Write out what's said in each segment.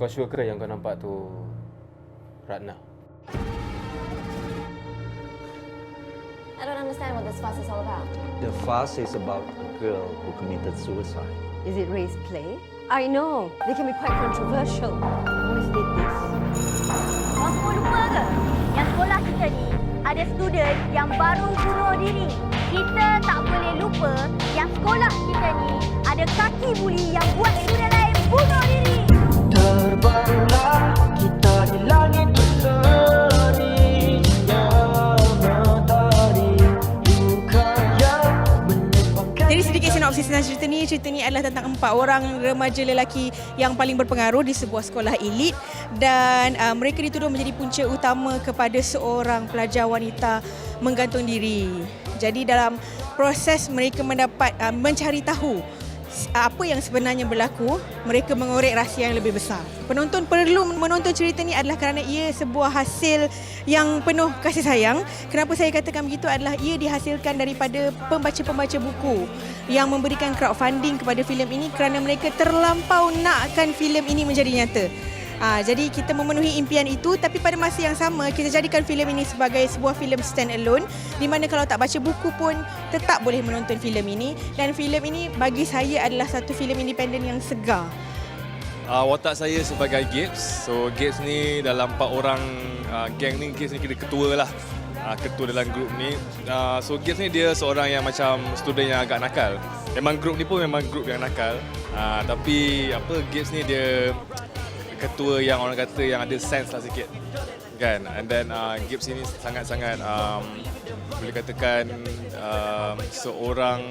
Kau sure ke yang kau nampak tu Ratna? I don't understand what this fuss is all about. The fuss is about a girl who committed suicide. Is it race play? I know. They can be quite controversial. Always did this. Kau semua lupa ke? Yang sekolah kita ni ada student yang baru bunuh diri. Kita tak boleh lupa yang sekolah kita ni ada kaki buli yang buat student lain bunuh diri. Cerita ni. Cerita ni adalah tentang empat orang remaja lelaki yang paling berpengaruh di sebuah sekolah elit dan uh, mereka dituduh menjadi punca utama kepada seorang pelajar wanita menggantung diri. Jadi dalam proses mereka mendapat uh, mencari tahu apa yang sebenarnya berlaku, mereka mengorek rahsia yang lebih besar. Penonton perlu menonton cerita ni adalah kerana ia sebuah hasil yang penuh kasih sayang. Kenapa saya katakan begitu adalah ia dihasilkan daripada pembaca-pembaca buku yang memberikan crowdfunding kepada filem ini kerana mereka terlampau nakkan filem ini menjadi nyata. Ha, jadi kita memenuhi impian itu tapi pada masa yang sama kita jadikan filem ini sebagai sebuah filem stand alone di mana kalau tak baca buku pun tetap boleh menonton filem ini dan filem ini bagi saya adalah satu filem independen yang segar. Uh, watak saya sebagai Gibbs. So Gibbs ni dalam empat orang uh, geng ni Gibbs ni kira ketua lah. Uh, ketua dalam grup ni. Uh, so Gibbs ni dia seorang yang macam student yang agak nakal. Memang grup ni pun memang grup yang nakal. Uh, tapi apa Gibbs ni dia ketua yang orang kata yang ada sense lah sikit. Kan? And then uh, Gibbs ini sangat-sangat um, boleh katakan um, seorang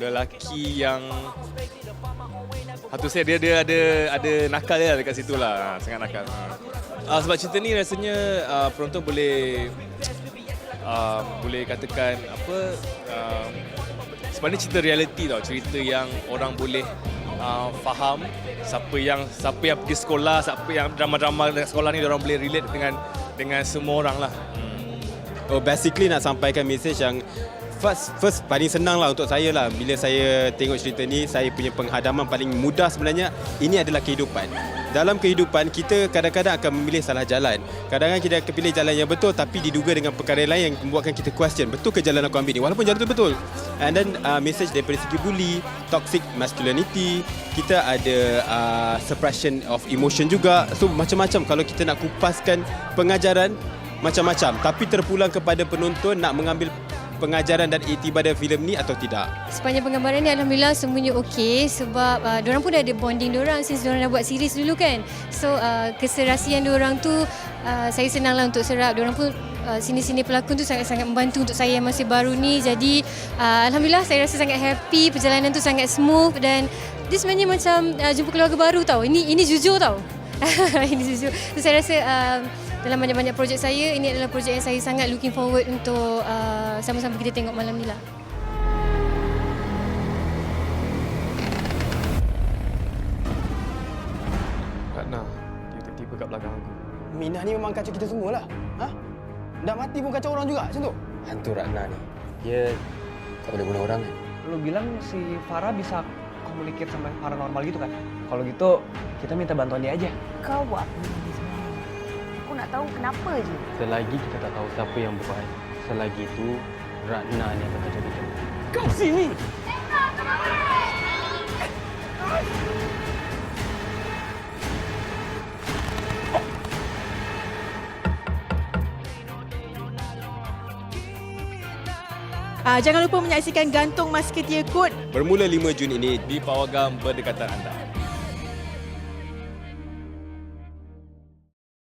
lelaki yang Satu saya dia dia ada ada nakal dia dekat situ lah. Ha, sangat nakal. Uh, sebab cerita ni rasanya uh, penonton boleh uh, boleh katakan apa uh, sebenarnya cerita reality tau, cerita yang orang boleh uh, faham siapa yang siapa yang pergi sekolah, siapa yang drama-drama dekat sekolah ni orang boleh relate dengan dengan semua orang lah. Hmm. Oh, basically nak sampaikan message yang first first paling senang lah untuk saya lah bila saya tengok cerita ni saya punya penghadaman paling mudah sebenarnya ini adalah kehidupan dalam kehidupan kita kadang-kadang akan memilih salah jalan. Kadang-kadang kita akan pilih jalan yang betul tapi diduga dengan perkara lain yang membuatkan kita question. Betul ke jalan aku ambil ni? Walaupun jalan tu betul. And then uh, message daripada segi bully toxic masculinity kita ada uh, suppression of emotion juga. So macam-macam. Kalau kita nak kupaskan pengajaran macam-macam. Tapi terpulang kepada penonton nak mengambil pengajaran dan iktibar dari filem ni atau tidak. Sepanjang penggambaran ni Alhamdulillah semuanya okey sebab uh, diorang pun dah ada bonding diorang since diorang dah buat series dulu kan. So uh, keserasian diorang tu uh, saya senang lah untuk serap. Diorang pun uh, sini-sini pelakon tu sangat-sangat membantu untuk saya yang masih baru ni. Jadi uh, Alhamdulillah saya rasa sangat happy. Perjalanan tu sangat smooth dan dia sebenarnya macam uh, jumpa keluarga baru tau. Ini ini jujur tau. ini jujur. So, saya rasa uh, dalam banyak-banyak projek saya, ini adalah projek yang saya sangat looking forward untuk uh, sama-sama kita tengok malam ni lah. Ratna, tiba-tiba kat belakang aku. Minah ni memang kacau kita semua lah. Ha? Dah mati pun kacau orang juga macam tu. Hantu Ratna ni, dia tak boleh bunuh orang kan? Lu bilang si Farah bisa komunikasi sama paranormal gitu kan? Kalau gitu, kita minta bantuan dia aja. Kau Aku nak tahu kenapa je. Selagi kita tak tahu siapa yang buat, selagi itu Ratna ni akan kacau kita. Kau sini! Uh, jangan lupa menyaksikan Gantung Musketeer Code Bermula 5 Jun ini Di pawagam berdekatan anda.